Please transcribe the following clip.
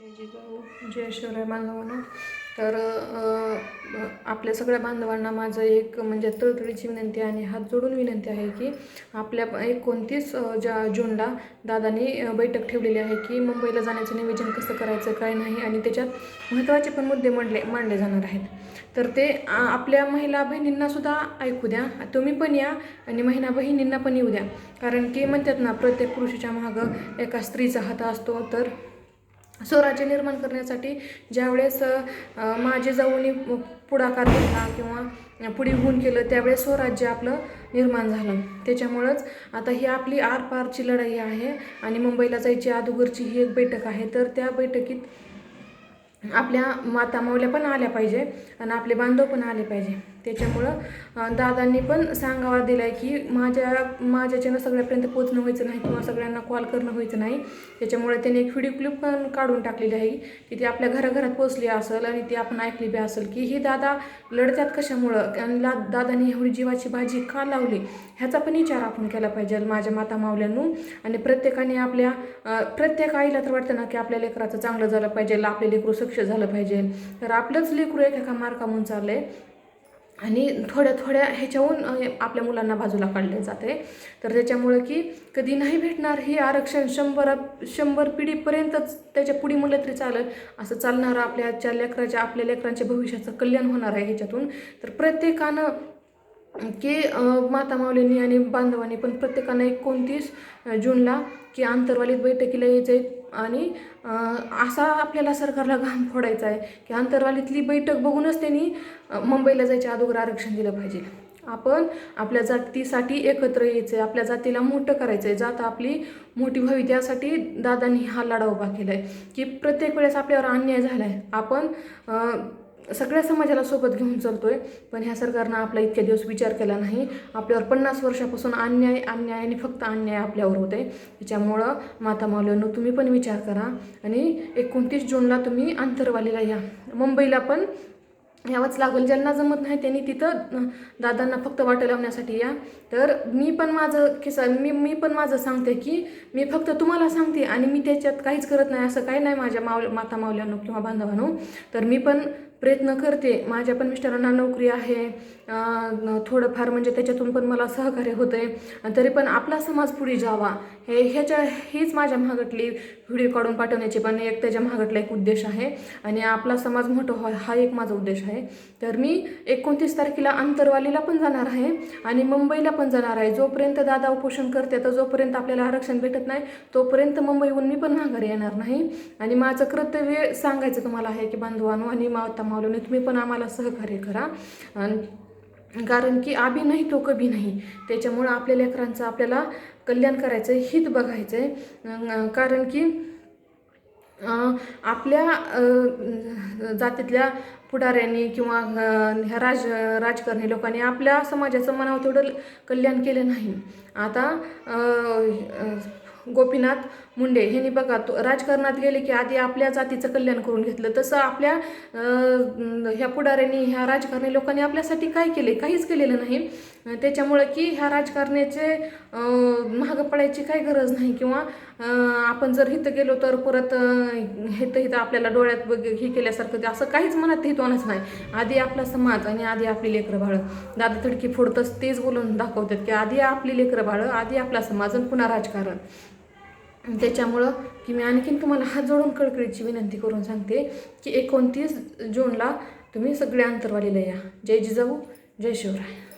जय जिजाऊ जय शिवराय बांधवांना तर आपल्या सगळ्या बांधवांना माझं एक म्हणजे तळतळीची विनंती आणि हात जोडून विनंती आहे की आपल्या एकोणतीस ज्या जूनला दादांनी बैठक ठेवलेली आहे की मुंबईला जाण्याचं नियोजन कसं करायचं काय नाही आणि त्याच्यात महत्त्वाचे पण मुद्दे मांडले मांडले जाणार आहेत. तर ते आपल्या महिला बहिणींनासुद्धा ऐकू द्या. तुम्ही पण या आणि महिला बहिणींना पण येऊ द्या. कारण की म्हणतात ना प्रत्येक पुरुषाच्या मागं एका स्त्रीचा हात असतो. तर स्वराज्य निर्माण करण्यासाठी ज्यावेळेस माझे जाऊनी पुढाकार घेतला किंवा पुढे होऊन केलं त्यावेळेस स्वराज्य आपलं निर्माण झालं. त्याच्यामुळंच आता ही आपली आरपारची लढाई आहे आणि मुंबईला जायची अगोदरची ही एक बैठक आहे. तर त्या बैठकीत आपल्या माता मावल्या पण आल्या पाहिजे आणि आपले बांधव पण आले पाहिजे. त्याच्यामुळं दादांनी पण सांगावा दिला आहे की माझ्या माझ्याच्यानं सगळ्यापर्यंत पोचणं व्हायचं नाही किंवा सगळ्यांना कॉल करणं व्हायचं नाही. त्याच्यामुळे त्यांनी एक व्हिडिओ क्लिप पण काढून टाकलेली आहे की ती आपल्या घराघरात पोचली असेल आणि ती आपण ऐकली बी असेल की ही दादा लढतात कशामुळं? आणि ला दादांनी एवढी जीवाची भाजी का लावली? ह्याचा पण विचार आपण केला पाहिजे माझ्या माता मावल्यांनू. आणि प्रत्येकाने आपल्या प्रत्येक आईला तर वाटतं ना की आपल्या लेकराचं चांगलं झालं पाहिजे आपले लेकरू सक्ष झालं पाहिजे. तर आपलंच लेकरू एका मार्कामून चाललं आहे आणि थोड्या थोड्या ह्याच्याहून आपल्या मुलांना बाजूला काढले जाते. तर त्याच्यामुळं की कधी नाही भेटणार हे आरक्षण शंभर शंभर पिढीपर्यंतच त्याच्या पुढे म्हणलं तरी चालेल. असं चालणारं आपल्याच्या लेकराच्या आपल्या लेकरांच्या भविष्याचं कल्याण होणार आहे ह्याच्यातून. तर प्रत्येकानं की अ, माता माऊलींनी आणि बांधवांनी पण प्रत्येकानं एकोणतीस जूनला की आंतरवालीत बैठकीला यायचं आहे आणि असा आपल्याला सरकारला घाम फोडायचा आहे की आंतरवालीतली बैठक बघूनच त्यांनी मुंबईला जायच्या अगोदर आरक्षण दिलं पाहिजे. आपण आपल्या जातीसाठी एकत्र यायचं आहे आपल्या जातीला मोठं करायचं आहे जात आपली मोठी व्हावी त्यासाठी दादांनी हा लढा उभा केला आहे की प्रत्येक वेळेस आपल्यावर अन्याय झाला आहे आपण सगळ्या समाजाला सोबत घेऊन चालतोय. पण ह्या सरकारनं आपला इतक्या दिवस विचार केला नाही. आपल्यावर पन्नास वर्षापासून अन्याय अन्याय आणि फक्त अन्याय आपल्यावर होते त्याच्यामुळं माता मावल्यानं तुम्ही पण विचार करा. आणि एकोणतीस जूनला तुम्ही आंतरवालीला या. मुंबईला पण यावंच लागेल. ज्यांना जमत नाही त्यांनी तिथं दादांना फक्त वाटं लावण्यासाठी या. तर मी पण माझं किस्सा मी मी पण माझं सांगते की मी फक्त तुम्हाला सांगते आणि मी त्याच्यात काहीच करत नाही. असं काही नाही माझ्या माव माता मावल्यानो किंवा बांधवांनो. तर मी पण प्रयत्न करते. माझ्या पण मिस्टरांना नोकरी आहे. थोडंफार म्हणजे त्याच्यातून पण मला सहकार्य होतं आहे तरी पण आपला समाज पुढे जावा. हे ह्याच्या हीच माझ्या महागटली व्हिडिओ काढून पाठवण्याची पण एक त्याच्या महागटला एक उद्देश आहे. आणि आपला समाज मोठं व्हा हा एक माझा उद्देश आहे. तर मी एकोणतीस तारखेला आंतरवालीला पण जाणार आहे. आणि मुंबईला पण जाणार आहे. जोपर्यंत दादा उपोषण करते तर जोपर्यंत आपल्याला आरक्षण भेटत नाही तोपर्यंत मुंबईहून मी पण माघारी येणार नाही. आणि माझं कर्तव्य सांगायचं तुम्हाला आहे की बांधवानो आणि माता मावलोने तुम्ही पण आम्हाला सहकार्य करा. आणि कारण की आबी नाही तो कभी नाही. त्याच्यामुळं आपल्या लेकरांचं आपल्याला कल्याण करायचं आहे हित बघायचं आहे कारण की आपल्या जातीतल्या पुढाऱ्यांनी किंवा ह्या राज राजकारणी लोकांनी आपल्या समाजाचं मनावर तेवढं कल्याण केलं नाही. आता गोपीनाथ मुंडे ह्यांनी बघा तो राजकारणात गेले की आधी आपल्या जातीचं कल्याण करून घेतलं. तसं आपल्या ह्या पुढाऱ्यांनी ह्या राजकारणी लोकांनी आपल्यासाठी काय केले? काहीच केलेलं नाही. त्याच्यामुळं की ह्या राजकारण्याचे महाग पडायची काही गरज नाही. किंवा आपण जर इथं गेलो तर परत हिथं हिथं आपल्याला डोळ्यात बघ हे केल्यासारखं ते असं काहीच मनात हितवानच नाही. आधी आपला समाज आणि आधी आपली लेकरं बाळं. दादा थडकी फोडतच तेच बोलून दाखवतात की आधी आपली लेकरं बाळं आधी आपला समाज आणि पुन्हा राजकारण. त्याच्यामुळं की मी आणखीन तुम्हाला हात जोडून कळकळीची विनंती करून सांगते की एकोणतीस जूनला तुम्ही सगळे अंतरवालीला या. जय जिजाऊ जय शिवराय.